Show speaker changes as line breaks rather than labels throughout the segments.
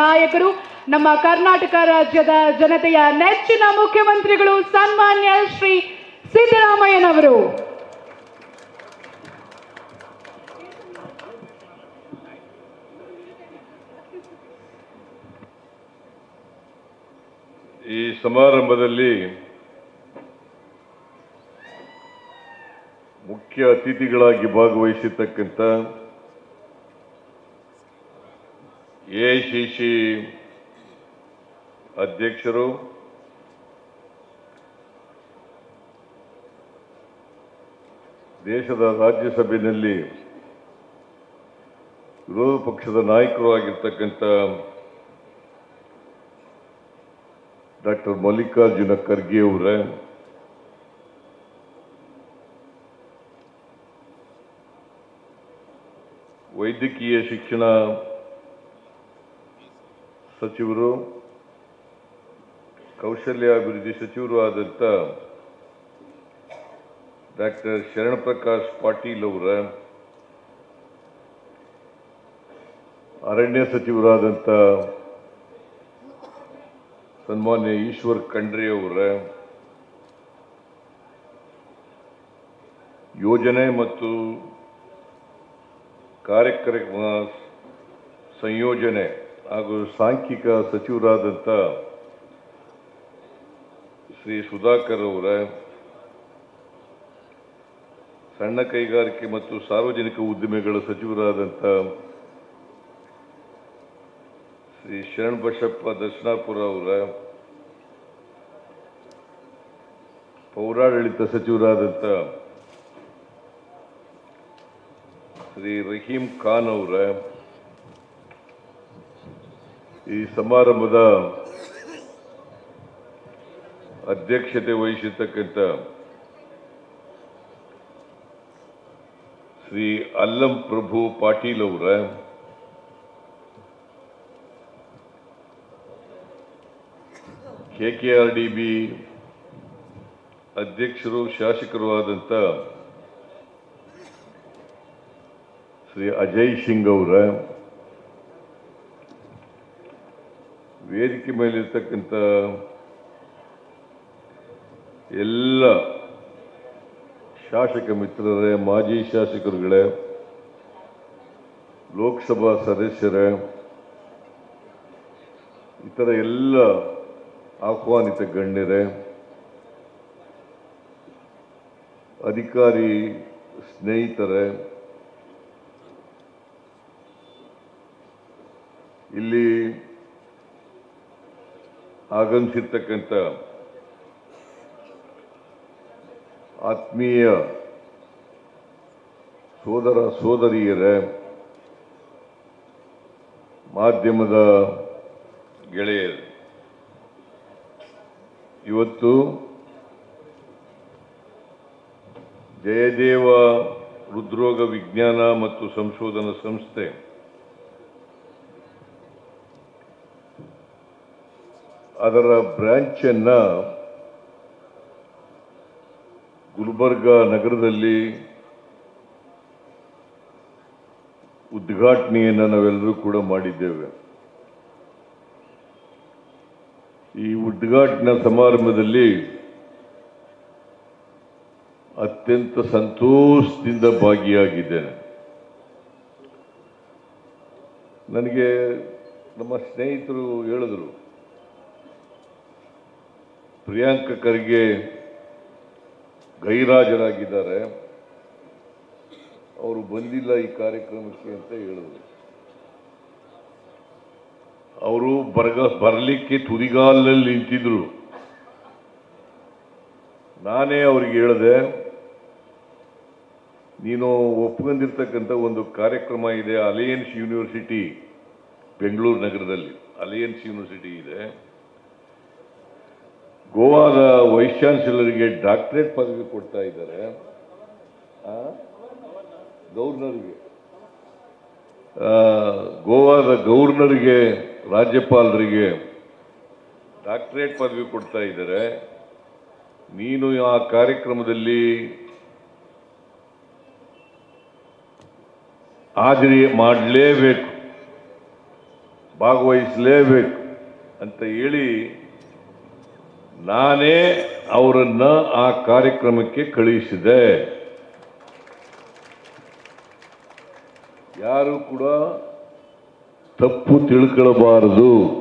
ನಾಯಕರು, ನಮ್ಮ ಕರ್ನಾಟಕ ರಾಜ್ಯದ ಜನತೆಯ ನೆಚ್ಚಿನ ಮುಖ್ಯಮಂತ್ರಿಗಳು ಸನ್ಮಾನ್ಯ ಶ್ರೀ ಸಿದ್ದರಾಮಯ್ಯನವರು.
ಈ ಸಮಾರಂಭದಲ್ಲಿ ಮುಖ್ಯ ಅತಿಥಿಗಳಾಗಿ ಭಾಗವಹಿಸಿರ್ತಕ್ಕಂಥ ಎಐಸಿಸಿ ಅಧ್ಯಕ್ಷರು ದೇಶದ ರಾಜ್ಯಸಭೆಯಲ್ಲಿ ವಿರೋಧ ಪಕ್ಷದ ನಾಯಕರು ಆಗಿರ್ತಕ್ಕಂಥ ಡಾಕ್ಟರ್ ಮಲ್ಲಿಕಾರ್ಜುನ ಖರ್ಗೆ ಅವರ ವೈದ್ಯಕೀಯ ಶಿಕ್ಷಣ ಸಚಿವರು ಕೌಶಲ್ಯಾಭಿವೃದ್ಧಿ ಸಚಿವರು ಆದಂಥ ಡಾಕ್ಟರ್ ಶರಣಪ್ರಕಾಶ್ ಪಾಟೀಲ್ ಅವರ ಅರಣ್ಯ ಸಚಿವರಾದಂಥ ಸನ್ಮಾನ್ಯ ಈಶ್ವರ್ ಖಂಡ್ರೆ ಅವರ ಯೋಜನೆ ಮತ್ತು ಕಾರ್ಯಕ್ರಮ ಸಂಯೋಜನೆ ಹಾಗೂ ಸಾಂಖ್ಯಿಕ ಸಚಿವರಾದಂಥ ಶ್ರೀ ಸುಧಾಕರ್ ಅವರ, ಸಣ್ಣ ಕೈಗಾರಿಕೆ ಮತ್ತು ಸಾರ್ವಜನಿಕ ಉದ್ದಿಮೆಗಳ ಸಚಿವರಾದಂಥ ಶ್ರೀ ಶರಣ್ ಬಸಪ್ಪ ದರ್ಶನಾಪುರ ಅವರ, ಪೌರಾಡಳಿತ ಸಚಿವರಾದಂಥ ಶ್ರೀ ರಹೀಂ ಖಾನ್ ಅವರ ಈ ಸಮಾರಂಭದ ಅಧ್ಯಕ್ಷತೆ ವಹಿಸಿರ್ತಕ್ಕಂಥ ಶ್ರೀ ಅಲ್ಲಂ ಪ್ರಭು ಪಾಟೀಲ್ ಅವರ ಬಿ ಅಧ್ಯಕ್ಷರು, ಶಾಸಕರು ಆದಂಥ ಶ್ರೀ ಅಜಯ್ ಸಿಂಗ್ ಅವರ ವೇದಿಕೆ ಮೇಲಿರ್ತಕ್ಕಂಥ ಎಲ್ಲ ಶಾಸಕ ಮಿತ್ರರೇ, ಮಾಜಿ ಶಾಸಕರುಗಳೇ, ಲೋಕಸಭಾ ಸದಸ್ಯರೇ, ಇತರ ಎಲ್ಲ ಆಹ್ವಾನಿತ ಗಣ್ಯರೇ, ಅಧಿಕಾರಿ ಸ್ನೇಹಿತರೇ, ಇಲ್ಲಿ ಆಗಮಿಸಿರ್ತಕ್ಕಂಥ ಆತ್ಮೀಯ ಸೋದರ ಸೋದರಿಯರ ಮಾಧ್ಯಮದ ಗೆಳೆಯರು ಇವತ್ತು ಜಯದೇವ ಹೃದ್ರೋಗ ವಿಜ್ಞಾನ ಮತ್ತು ಸಂಶೋಧನಾ ಸಂಸ್ಥೆ ಅದರ ಬ್ರಾಂಚನ್ನು ಗುಲ್ಬರ್ಗ ನಗರದಲ್ಲಿ ಉದ್ಘಾಟನೆಯನ್ನು ನಾವೆಲ್ಲರೂ ಕೂಡ ಮಾಡಿದ್ದೇವೆ. ಈ ಉದ್ಘಾಟನಾ ಸಮಾರಂಭದಲ್ಲಿ ಅತ್ಯಂತ ಸಂತೋಷದಿಂದ ಭಾಗಿಯಾಗಿದ್ದೇನೆ. ನನಗೆ ನಮ್ಮ ಸ್ನೇಹಿತರು ಹೇಳಿದ್ರು ಪ್ರಿಯಾಂಕ ಖರ್ಗೆ ಗೈರಾಜರಾಗಿದ್ದಾರೆ. ಅವರು ಬಂದಿಲ್ಲ ಈ ಕಾರ್ಯಕ್ರಮಕ್ಕೆ ಅಂತ ಹೇಳಿದ್ರು. ಅವರು ಬರಗ ಬರಲಿಕ್ಕೆ ತುದಿಗಾಲಲ್ಲಿ ನಿಂತಿದ್ರು. ನಾನೇ ಅವ್ರಿಗೆ ಹೇಳಿದೆ, ನೀನು ಒಪ್ಕೊಂಡಿರ್ತಕ್ಕಂಥ ಒಂದು ಕಾರ್ಯಕ್ರಮ ಇದೆ ಅಲಯನ್ಸ್ ಯೂನಿವರ್ಸಿಟಿ ಬೆಂಗಳೂರು ನಗರದಲ್ಲಿ. ಅಲಯನ್ಸ್ ಯೂನಿವರ್ಸಿಟಿ ಇದೆ. ಗೋವಾದ ವೈಸ್ ಚಾನ್ಸಲರ್ಗೆ ಡಾಕ್ಟರೇಟ್ ಪದವಿ ಕೊಡ್ತಾ ಇದ್ದಾರೆ. ಆ, ಗೋವಾದ ಗವರ್ನರ್ಗೆ ರಾಜ್ಯಪಾಲರಿಗೆ ಡಾಕ್ಟರೇಟ್ ಪದವಿ ಕೊಡ್ತಾ ಇದ್ದಾರೆ. ನೀನು ಆ ಕಾರ್ಯಕ್ರಮದಲ್ಲಿ ಹಾಜರಿ ಮಾಡಲೇಬೇಕು ಭಾಗವಹಿಸಲೇಬೇಕು ಅಂತ ಹೇಳಿ ನಾನೇ ಅವರನ್ನ ಆ ಕಾರ್ಯಕ್ರಮಕ್ಕೆ ಕಳುಹಿಸಿದೆ. ಯಾರು ಕೂಡ ತಪ್ಪು ತಿಳ್ಕೊಳ್ಬಾರದು.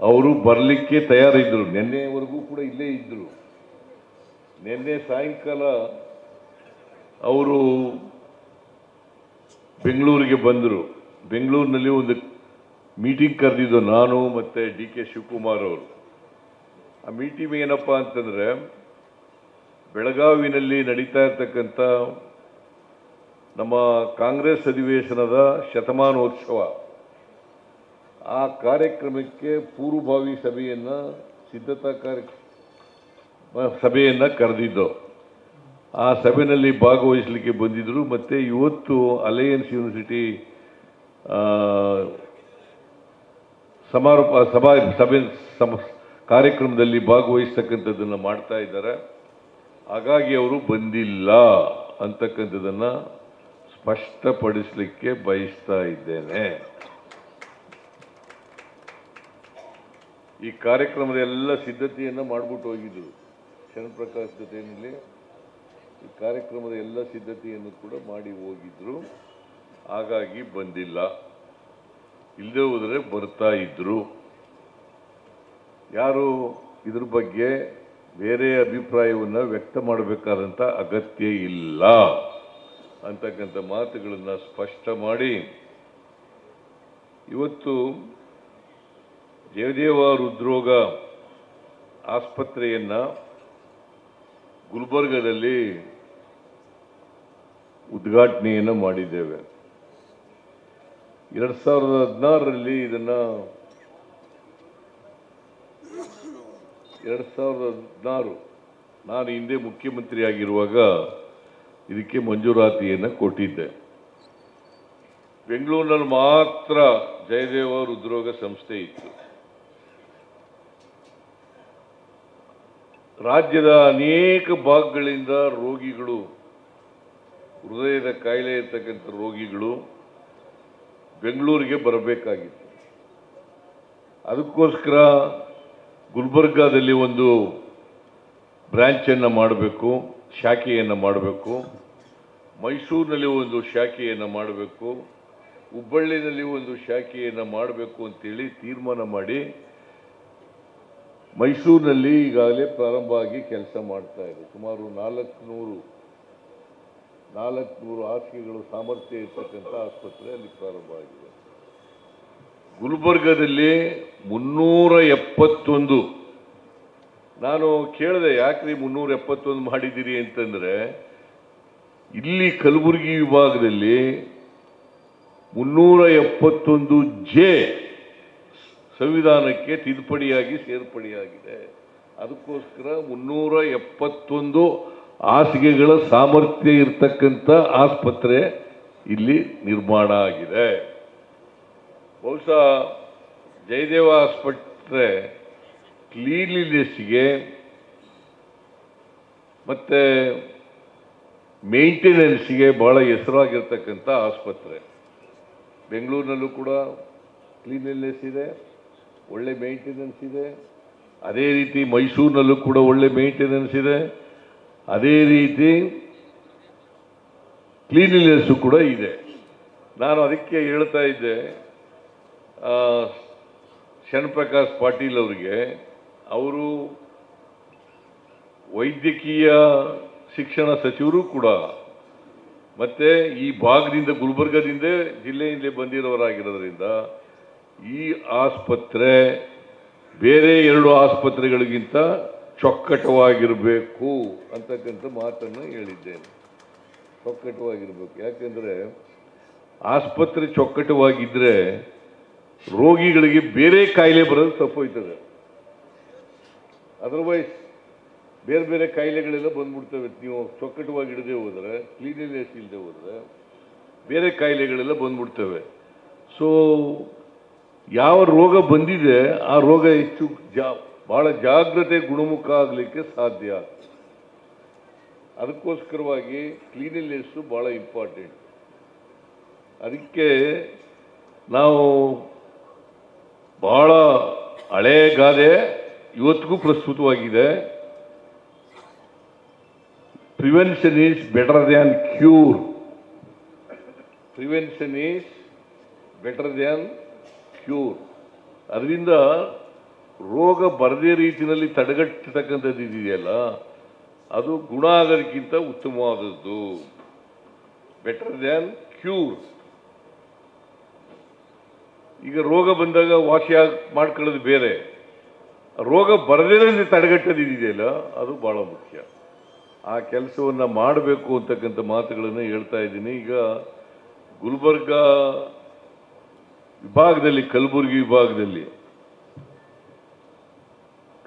ಅವರು ಬರಲಿಕ್ಕೆ ತಯಾರಿದ್ದರು ನಿನ್ನೆವರೆಗೂ ಕೂಡ ಇಲ್ಲೇ ಇದ್ದರು ನಿನ್ನೆ ಸಾಯಂಕಾಲ ಅವರು ಬೆಂಗಳೂರಿಗೆ ಬಂದರು. ಬೆಂಗಳೂರಿನಲ್ಲಿ ಒಂದು ಮೀಟಿಂಗ್ ಕರೆದಿದ್ದು ನಾನು ಮತ್ತು ಡಿ ಕೆ ಶಿವಕುಮಾರ್ ಅವರು. ಆ ಮೀಟಿಂಗ್ ಏನಪ್ಪ ಅಂತಂದರೆ, ಬೆಳಗಾವಿನಲ್ಲಿ ನಡೀತಾ ಇರ್ತಕ್ಕಂಥ ನಮ್ಮ ಕಾಂಗ್ರೆಸ್ ಅಧಿವೇಶನದ ಶತಮಾನೋತ್ಸವ. ಆ ಕಾರ್ಯಕ್ರಮಕ್ಕೆ ಪೂರ್ವಭಾವಿ ಸಭೆಯನ್ನು, ಸಿದ್ಧತಾ ಕಾರ್ಯ, ಸಭೆಯನ್ನು ಕರೆದಿದ್ದು. ಆ ಸಭೆಯಲ್ಲಿ ಭಾಗವಹಿಸಲಿಕ್ಕೆ ಬಂದಿದ್ದರು ಮತ್ತು ಇವತ್ತು ಅಲಯನ್ಸ್ ಯೂನಿವರ್ಸಿಟಿ ಸಮಾರೋಪ, ಸಭಾ, ಸಭೆ, ಸಮ ಕಾರ್ಯಕ್ರಮದಲ್ಲಿ ಭಾಗವಹಿಸ್ತಕ್ಕಂಥದ್ದನ್ನು ಮಾಡ್ತಾ ಇದ್ದಾರೆ. ಹಾಗಾಗಿ ಅವರು ಬಂದಿಲ್ಲ ಅಂತಕ್ಕಂಥದ್ದನ್ನು ಸ್ಪಷ್ಟಪಡಿಸಲಿಕ್ಕೆ ಬಯಸ್ತಾ ಇದ್ದೇನೆ. ಈ ಕಾರ್ಯಕ್ರಮದ ಎಲ್ಲ ಸಿದ್ಧತೆಯನ್ನು ಮಾಡಿಬಿಟ್ಟು ಹೋಗಿದ್ರು ಶರಣಪ್ರಕಾಶ್ ಜೊತೆಯಲ್ಲಿ. ಈ ಕಾರ್ಯಕ್ರಮದ ಎಲ್ಲ ಸಿದ್ಧತೆಯನ್ನು ಕೂಡ ಮಾಡಿ ಹೋಗಿದ್ರು. ಹಾಗಾಗಿ ಬಂದಿಲ್ಲ. ಇಲ್ಲದೆ ಹೋದರೆ ಬರ್ತಾ ಇದ್ರು. ಯಾರು ಇದ್ರ ಬಗ್ಗೆ ಬೇರೆ ಅಭಿಪ್ರಾಯವನ್ನು ವ್ಯಕ್ತ ಮಾಡಬೇಕಾದಂಥ ಅಗತ್ಯ ಇಲ್ಲ. ಅಂತಕ್ಕಂಥ ಮಾತುಗಳನ್ನು ಸ್ಪಷ್ಟ ಮಾಡಿ. ಇವತ್ತು ಜಯದೇವ ಹೃದ್ರೋಗ ಆಸ್ಪತ್ರೆಯನ್ನು ಗುಲ್ಬರ್ಗದಲ್ಲಿ ಉದ್ಘಾಟನೆಯನ್ನು ಮಾಡಿದ್ದೇವೆ. ಎರಡು ಸಾವಿರದ ಹದಿನಾರರಲ್ಲಿ ಇದನ್ನ ಎರಡ್ ಸಾವಿರದ ಹದಿನಾರು ನಾನು ಹಿಂದೆ ಮುಖ್ಯಮಂತ್ರಿಯಾಗಿರುವಾಗ ಇದಕ್ಕೆ ಮಂಜೂರಾತಿಯನ್ನು ಕೊಟ್ಟಿದ್ದೆ. ಬೆಂಗಳೂರಿನಲ್ಲಿ ಮಾತ್ರ ಜಯದೇವ ಹೃದ್ರೋಗ ಸಂಸ್ಥೆ ಇತ್ತು. ರಾಜ್ಯದ ಅನೇಕ ಭಾಗಗಳಿಂದ ರೋಗಿಗಳು, ಹೃದಯದ ಕಾಯಿಲೆ ಇರ್ತಕ್ಕಂಥ ರೋಗಿಗಳು ಬೆಂಗಳೂರಿಗೆ ಬರಬೇಕಾಗಿತ್ತು. ಅದಕ್ಕೋಸ್ಕರ ಗುಲ್ಬರ್ಗಾದಲ್ಲಿ ಒಂದು ಬ್ರ್ಯಾಂಚನ್ನು ಮಾಡಬೇಕು, ಶಾಖೆಯನ್ನು ಮಾಡಬೇಕು. ಮೈಸೂರಿನಲ್ಲಿ ಒಂದು ಶಾಖೆಯನ್ನು ಮಾಡಬೇಕು. ಹುಬ್ಬಳ್ಳಿನಲ್ಲಿ ಒಂದು ಶಾಖೆಯನ್ನು ಮಾಡಬೇಕು ಅಂತೇಳಿ ತೀರ್ಮಾನ ಮಾಡಿ ಮೈಸೂರಿನಲ್ಲಿ ಈಗಾಗಲೇ ಪ್ರಾರಂಭ ಆಗಿ ಕೆಲಸ ಮಾಡ್ತಾ ಇದೆ. ಸುಮಾರು ನಾಲ್ಕುನೂರು ನಾಲ್ಕುನೂರು ಹಾಸಿಗೆಗಳು ಸಾಮರ್ಥ್ಯ ಇರ್ತಕ್ಕಂಥ ಆಸ್ಪತ್ರೆ ಅಲ್ಲಿ ಪ್ರಾರಂಭ ಆಗಿದೆ. ಗುಲ್ಬರ್ಗದಲ್ಲಿ ಮುನ್ನೂರ ಎಪ್ಪತ್ತೊಂದು. ನಾನು ಕೇಳಿದೆ, ಯಾಕ್ರಿ ಮುನ್ನೂರ ಎಪ್ಪತ್ತೊಂದು ಮಾಡಿದ್ದೀರಿ ಅಂತಂದ್ರೆ, ಇಲ್ಲಿ ಕಲಬುರಗಿ ವಿಭಾಗದಲ್ಲಿ ಮುನ್ನೂರ ಎಪ್ಪತ್ತೊಂದು ಜೆ ಸಂವಿಧಾನಕ್ಕೆ ತಿದ್ದುಪಡಿಯಾಗಿ ಸೇರ್ಪಡೆಯಾಗಿದೆ. ಅದಕ್ಕೋಸ್ಕರ ಮುನ್ನೂರ ಎಪ್ಪತ್ತೊಂದು ಹಾಸಿಗೆಗಳ ಸಾಮರ್ಥ್ಯ ಇರತಕ್ಕಂಥ ಆಸ್ಪತ್ರೆ ಇಲ್ಲಿ ನಿರ್ಮಾಣ ಆಗಿದೆ. ಬಹುಶಃ ಜಯದೇವ ಆಸ್ಪತ್ರೆ ಕ್ಲೀನ್ಲಿನೆಸ್ಗೆ ಮತ್ತು ಮೇಂಟೆನೆನ್ಸ್ಗೆ ಬಹಳ ಹೆಸರಾಗಿರ್ತಕ್ಕಂಥ ಆಸ್ಪತ್ರೆ. ಬೆಂಗಳೂರಿನಲ್ಲೂ ಕೂಡ ಕ್ಲೀನ್ಲಿನೆಸ್ ಇದೆ ಒಳ್ಳೆ ಮೇಂಟೆನೆನ್ಸ್ ಇದೆ. ಅದೇ ರೀತಿ ಮೈಸೂರಿನಲ್ಲೂ ಕೂಡ ಒಳ್ಳೆ ಮೇಂಟೆನೆನ್ಸ್ ಇದೆ. ಅದೇ ರೀತಿ ಕ್ಲೀನ್ಲಿನೆಸ್ಸು ಕೂಡ ಇದೆ. ನಾನು ಅದಕ್ಕೆ ಹೇಳ್ತಾ ಇದ್ದೆ ಶರಣಪ್ರಕಾಶ್ ಪಾಟೀಲ್ ಅವರಿಗೆ ಅವರು ವೈದ್ಯಕೀಯ ಶಿಕ್ಷಣ ಸಚಿವರು ಕೂಡ ಮತ್ತೆ ಈ ಭಾಗದಿಂದ, ಗುಲ್ಬರ್ಗದಿಂದ ಜಿಲ್ಲೆಯಿಂದ ಬಂದಿರೋರಾಗಿರೋದ್ರಿಂದ ಈ ಆಸ್ಪತ್ರೆ ಬೇರೆ ಎರಡು ಆಸ್ಪತ್ರೆಗಳಿಗಿಂತ ಚೊಕ್ಕಟವಾಗಿರಬೇಕು ಅಂತಕ್ಕಂಥ ಮಾತನ್ನು ಹೇಳಿದ್ದೇನೆ. ಚೊಕ್ಕಟವಾಗಿರಬೇಕು. ಯಾಕೆಂದರೆ ಆಸ್ಪತ್ರೆ ಚೊಕ್ಕಟವಾಗಿದ್ರೆ ರೋಗಿಗಳಿಗೆ ಬೇರೆ ಕಾಯಿಲೆ ಬರೋದು ತಪ್ಪೋಯ್ತದೆ. ಅದರ್ವೈಸ್ ಬೇರೆ ಬೇರೆ ಕಾಯಿಲೆಗಳೆಲ್ಲ ಬಂದ್ಬಿಡ್ತವೆ. ನೀವು ಚೊಕ್ಕಟವಾಗಿ ಇಡದೆ ಹೋದರೆ ಕ್ಲೀನಿನೆಸ್ ಇಲ್ಲದೆ ಹೋದರೆ, ಬೇರೆ ಕಾಯಿಲೆಗಳೆಲ್ಲ ಬಂದ್ಬಿಡ್ತವೆ. ಸೊ ಯಾವ ರೋಗ ಬಂದಿದೆ, ಆ ರೋಗ ಹೆಚ್ಚು ಜಾ, ಬಹಳ ಜಾಗ್ರತೆ ಗುಣಮುಖ ಆಗಲಿಕ್ಕೆ ಸಾಧ್ಯ. ಅದಕ್ಕೋಸ್ಕರವಾಗಿ ಕ್ಲೀನಿನೆಸ್ಸು ಭಾಳ ಇಂಪಾರ್ಟೆಂಟ್. ಅದಕ್ಕೆ ನಾವು ಬಹಳ ಹಳೆ ಗಾದೆ ಇವತ್ತಿಗೂ ಪ್ರಸ್ತುತವಾಗಿದೆ. Prevention is better than cure prevention is better than cure ಅದರಿಂದ ರೋಗ ಬರದೇ ರೀತಿಯಲ್ಲಿ ತಡೆಗಟ್ಟತಕ್ಕಂಥದ್ದು ಇದೆಯಲ್ಲ, ಅದು ಗುಣ ಆಗೋದಕ್ಕಿಂತ ಉತ್ತಮವಾದದ್ದು. ಬೆಟರ್ ದ್ಯಾನ್ ಕ್ಯೂರ್ ಈಗ ರೋಗ ಬಂದಾಗ ವಾಸಿ ಆಗ್ ಮಾಡ್ಕೊಳ್ಳೋದು ಬೇರೆ. ರೋಗ ಬರದೇ ತಡೆಗಟ್ಟೋದು ಇದೆಯಲ್ಲ ಅದು ಬಹಳ ಮುಖ್ಯ. ಆ ಕೆಲಸವನ್ನು ಮಾಡಬೇಕು ಅಂತಕ್ಕಂಥ ಮಾತುಗಳನ್ನು ಹೇಳ್ತಾ ಇದ್ದೀನಿ. ಈಗ ಗುಲ್ಬರ್ಗ ವಿಭಾಗದಲ್ಲಿ, ಕಲಬುರಗಿ ವಿಭಾಗದಲ್ಲಿ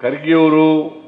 ಖರ್ಗೆಯವರು